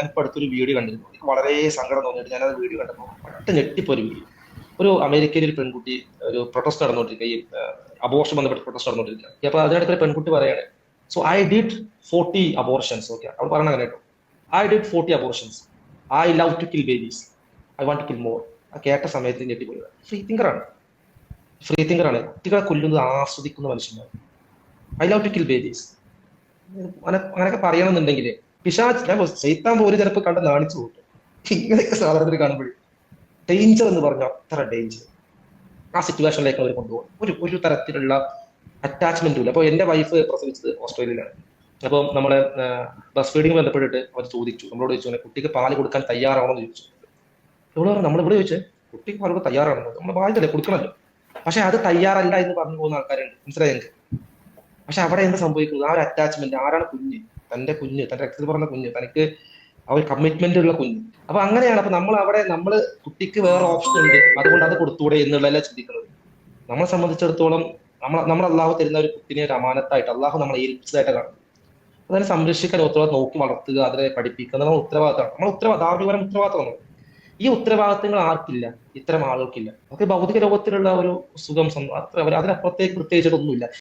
ഞാനിപ്പോൾ അടുത്തൊരു വീഡിയോ കണ്ടിരുന്നു. എനിക്ക് വളരെ സങ്കടം തോന്നിയിട്ട് ഞാനത് വീഡിയോ കണ്ടപ്പോൾ പെട്ടെന്ന് ഞെട്ടിപ്പോ ഒരു വീഡിയോ. ഒരു അമേരിക്കയിൽ ഒരു പെൺകുട്ടി ഒരു പ്രൊട്ടസ്റ്റ് നടന്നുകൊണ്ടിരിക്കുക. ഈ അബോർഷൻ ബന്ധപ്പെട്ട് പ്രൊട്ടസ്റ്റ് നടന്നുകൊണ്ടിരിക്കുക. അപ്പൊ അതിനിടയ്ക്ക് ഒരു പെൺകുട്ടി പറയാണ് so I did forty abortions okay അവൾ പറയണ കേട്ടോ. I did forty abortions I love to kill babies I want to kill more ആ കേട്ട സമയത്ത് ഞെട്ടിപ്പോയത് ഫ്രീ തിങ്കറാണ് ഫ്രീ തിങ്കറാണ് കുട്ടികളെ കൊല്ലുന്നത് ആസ്വദിക്കുന്ന മനുഷ്യനാണ് I love to kill babies അങ്ങനെ അങ്ങനെയൊക്കെ പറയണമെന്നുണ്ടെങ്കിൽ പിശാച്ച് ഞാൻ ചെയ്ത്താൻ പോലും ചിലപ്പോൾ കണ്ട് നാണിച്ചു പോകട്ടെ ഇങ്ങനെയൊക്കെ സാധനത്തിൽ കാണുമ്പോഴും ഡേഞ്ചർ എന്ന് പറഞ്ഞാൽ അത്ര ഡേഞ്ചർ ആ സിറ്റുവേഷനിലേക്ക് അവർ കൊണ്ടുപോകും. ഒരു ഒരു തരത്തിലുള്ള അറ്റാച്ച്മെന്റും ഇല്ല. അപ്പോൾ എന്റെ വൈഫ് പ്രസവിച്ചത് ഓസ്ട്രേലിയയിലാണ്. അപ്പം നമ്മളെ ബസ് ഫീഡിങ് ബന്ധപ്പെട്ടിട്ട് അവർ ചോദിച്ചു. നമ്മളോട് ചോദിച്ചു "അങ്ങനെ കുട്ടിക്ക് പാൽ കൊടുക്കാൻ തയ്യാറാണോ? എന്ന് ചോദിച്ചു. ഇവിടെ പറഞ്ഞു നമ്മൾ ഇവിടെ ചോദിച്ചേ കുട്ടിക്ക് പാൽ തയ്യാറാണെന്ന്. നമ്മൾ ബാധ്യതല്ലേ കൊടുക്കണമല്ലോ പക്ഷെ അത് തയ്യാറല്ല എന്ന് പറഞ്ഞു പോകുന്ന ആൾക്കാരുണ്ട്. മനസ്സിലായി എനിക്ക് പക്ഷെ അവിടെ എന്ത് സംഭവിക്കുന്നത്? ആ ഒരു അറ്റാച്ച്മെന്റ് ആരാണ് കുഞ്ഞ്? തന്റെ കുഞ്ഞ് തന്റെ രക്തത്തിൽ പറഞ്ഞ കുഞ്ഞ് തനിക്ക് ആ ഒരു കമ്മിറ്റ്മെന്റ് ഉള്ള കുഞ്ഞ്. അപ്പൊ അങ്ങനെയാണ് അപ്പൊ നമ്മൾ അവിടെ നമ്മൾ കുട്ടിക്ക് വേറെ ഓപ്ഷൻ ഉണ്ട്. അതുകൊണ്ട് അത് കൊടുത്തൂടെ എന്നുള്ളതല്ല ചിന്തിക്കുന്നത്. നമ്മളെ സംബന്ധിച്ചിടത്തോളം നമ്മൾ നമ്മൾ അള്ളാഹു തരുന്ന ഒരു കുട്ടിനെ ഒരു അമാനത്തായിട്ട് അള്ളാഹു നമ്മളെ ഏൽപ്പിച്ചതായിട്ട് കാണും. അതിനെ സംരക്ഷിക്കാൻ ഉത്തരവാദിത്വം നോക്കി വളർത്തുക അതിനെ പഠിപ്പിക്കുക എന്നുള്ള ഉത്തരവാദിത്തമാണ്. നമ്മൾ ഉത്തരവാദിത്തം ധാർമ്മികപരം ഉത്തരവാദിത്തമാണ്. ഈ ഉത്തരവാദിത്തങ്ങൾ ആർക്കില്ല? ഇത്തരം ആളുകൾക്കില്ല. നമുക്ക് ഭൗതിക ലോകത്തിലുള്ള ഒരു സുഖം അത്ര അതിനപ്പുറത്തേക്ക് പ്രത്യേകിച്ചിട്ടൊന്നുമില്ല